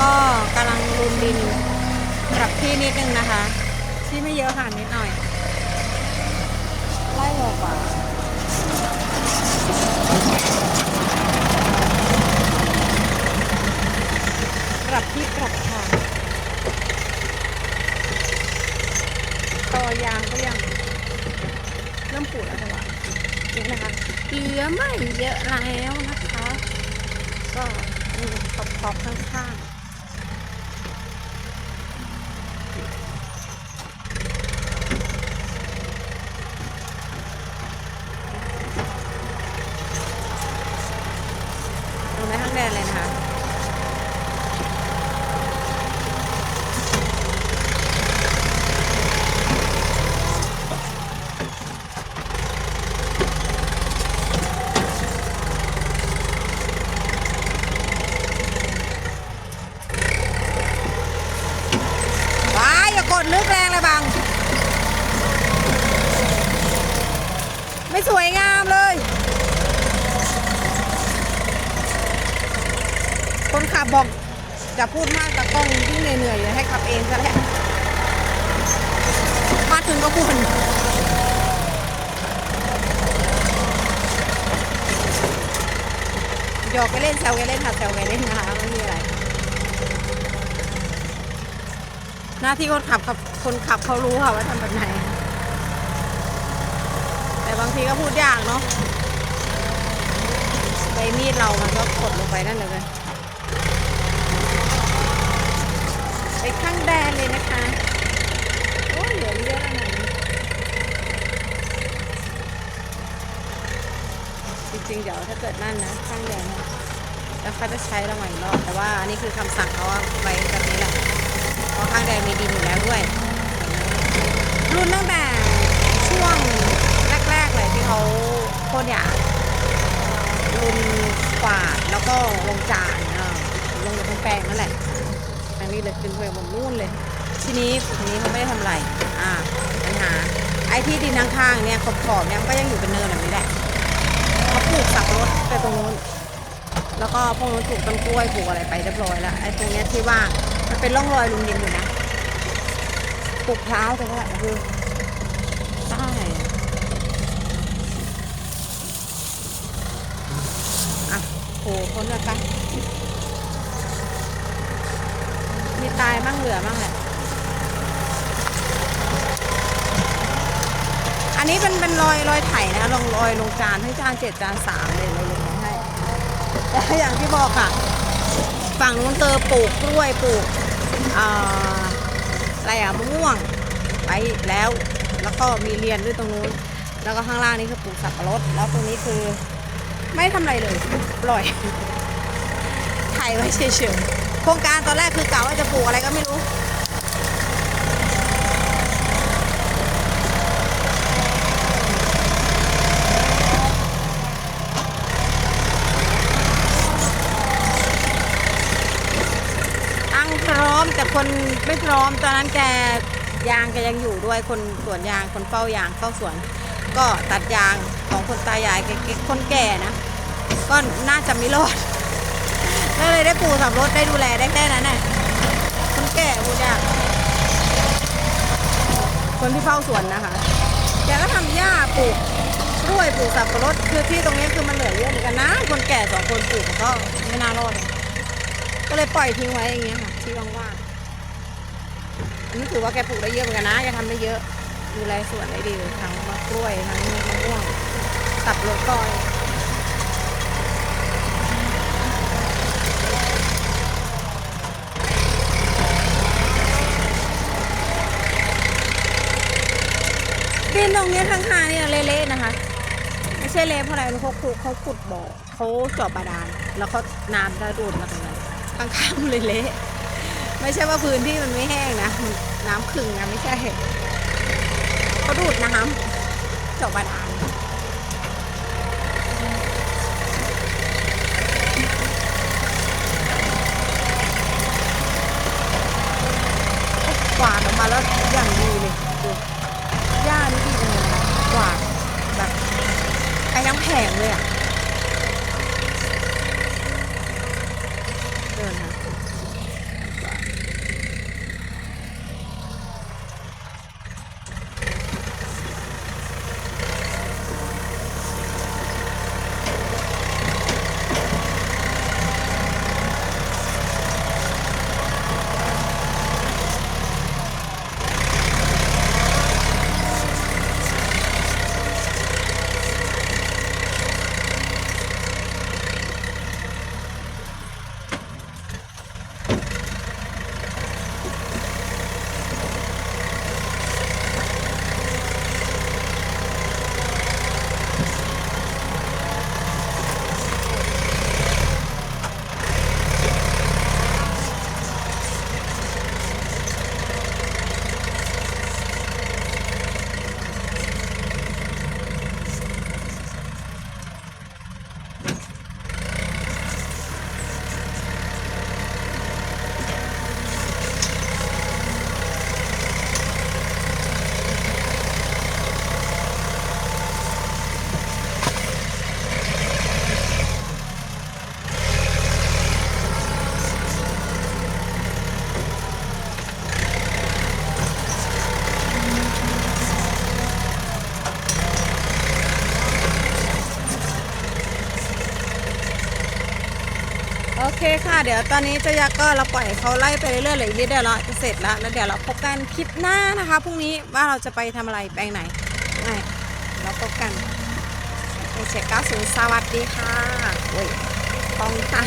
ก็กำลังรุนดินปรับที่นิดนึงนะคะ ที่ไม่เยอะค่ะนิดหน่อย ไล่หัวกว่าปรับที่ปรับทางต่อยางก็ยังเริ่มปูดแล้วแต่ว่าเยอะนะคะเหลือไม่เยอะแล้วนะคะ ก็นี่ขอบขอบๆข้างๆลงไปข้างแดนเลยนะคะ ว้ายอย่ากดลึกแรงเลยบัง ไม่สวยงามเลย คนขับบอกจะพูดมากแต่กล้องยิ่งเหนื่อยๆอยู่ให้ขับเองซะแล้วมาถึงก็บ่นหยอกไปเล่นแซวกันเล่นค่ะแซวกันเล่นนะคะไม่มีอะไร หน้าที่คนขับครับคนขับเขารู้ค่ะว่าทำแบบไหน บางทีก็พูดยากเนาะใบมีดเรามันก็กดลงไปนั่นเลยไปข้างแดนเลยนะคะโอ้เหลือเยอะแล้วนะจริงๆ เดี๋ยวถ้าเกิดนั่นนะข้างแดนนะแล้วเขาจะใช้เราใหม่อีกรอบแต่ว่าอันนี้คือคำสั่งเขาว่าไว้แบบนี้แหละเพราะข้างแดงมีดินอยู่แล้วด้วย รุ่นตั้งแต่ช่วง แรกๆเลยที่เขาโค่นยางรุ่นกวาดแล้วก็ลงจานลงจากแปลงนั่นแหละอันนี้เลยขึ้นไปบนนู่นเลย ทีนี้ทีนี้เขาไม่ได้ทำอะไรอ่าปัญหาไอ้ที่ดินข้างๆเนี่ยขอบๆเนี่ยมันก็ยังอยู่เป็นเนินแบบนี้แหละเขาปลูกสับปะรดไปตรงนู้นแล้วก็พวกนู้นปลูกต้นกล้วยปลูกอะไรไปเรียบร้อยแล้วไอ้ตรงเนี้ยที่ว่างมันเป็นร่องรอยลุมดินอยู่นะปลูกพร้าวแต่ว่าคือใต้อะ คนเลยปะมีตายมั่งเหลือมั่งแหละ อันนี้เป็นเป็นรอยรอยไถนะคะลงรอยลงจานให้จานเจ็ดจานสามเลยเราลงมาให้แต่อย่างที่บอกค่ะ ฝั่งนู้นเจอปลูกกล้วยปลูกอ่าอะไรอะมะม่วงไปแล้ว แล้วก็มีเรียนด้วยตรงนู้น แล้วก็ข้างล่างนี่คือปลูกสับปะรด แล้วตรงนี้คือ ไม่ทำอะไรเลยปล่อยถ่ายไว้เฉยๆโครงการตอนแรกคือกะว่าจะปลูกอะไรก็ไม่รู้ตั้งพร้อมแต่คนไม่พร้อมตอนนั้นแกยางแกยังอยู่ด้วยคนสวนยางคนเฝ้ายางเฝ้าสวน ก็ตัดยางของคนตายายแกแกคนแก่นะ ก็น่าจะไม่รอดก็เลยได้ปลูกสับรถได้ดูแลได้แค่นั้นน่ะคนแก่พูยากคนที่เฝ้าสวนนะคะแกก็ทำหญ้าปลูกกล้วยปลูกสับปะรดคือที่ตรงนี้คือมันเหลือเยอะเหมือนกันนะ คนแก่สองคนปลูกก็ไม่น่ารอดก็เลยปล่อยทิ้งไว้อย่างเงี้ยค่ะที่ว่างๆอันนี้ถือว่าแกปลูกได้เยอะเหมือนกันนะแกทำได้เยอะ ดูแลสวนได้ดีทั้งมะกล้วยทั้งมะม่วงสับปะรดก้อยดินตรงนี้ยข้างๆเนี่ยเละๆนะคะ ไม่ใช่เละเพราะอะไรเขาขุดเขาขุดบ่อเขาเจาะบาดาลแล้วเขาน้ำจะดูดมาตรงนั้นข้างๆเลยเละไม่ใช่ว่าพื้นที่มันไม่แห้งนะนน้ำขึงนะไม่ใช่ เขาดูดน้ำจบประดานกวาดออกมาแล้วอย่างดีเลยดูหญ้านี่ดีจังเลยนะกวาดแบบไปทั้งแผงเลยอะ เดินค่ะ คค่ะ เดี๋ยวตอนนี้เจะยักษ์ก็เราปล่อยเขาไล่ไปเรื่อยๆเลยอีกนิดเดียวเราจะเสร็จแล้วแล้วเดี๋ยวเราพบกันคลิปหน้านะคะพรุ่งนี้ว่าเราจะไปทำอะไรแปลงไหนไงเราพบกันเอเชีย90สวัสดีค่ะโอ้ยต้องตั้ง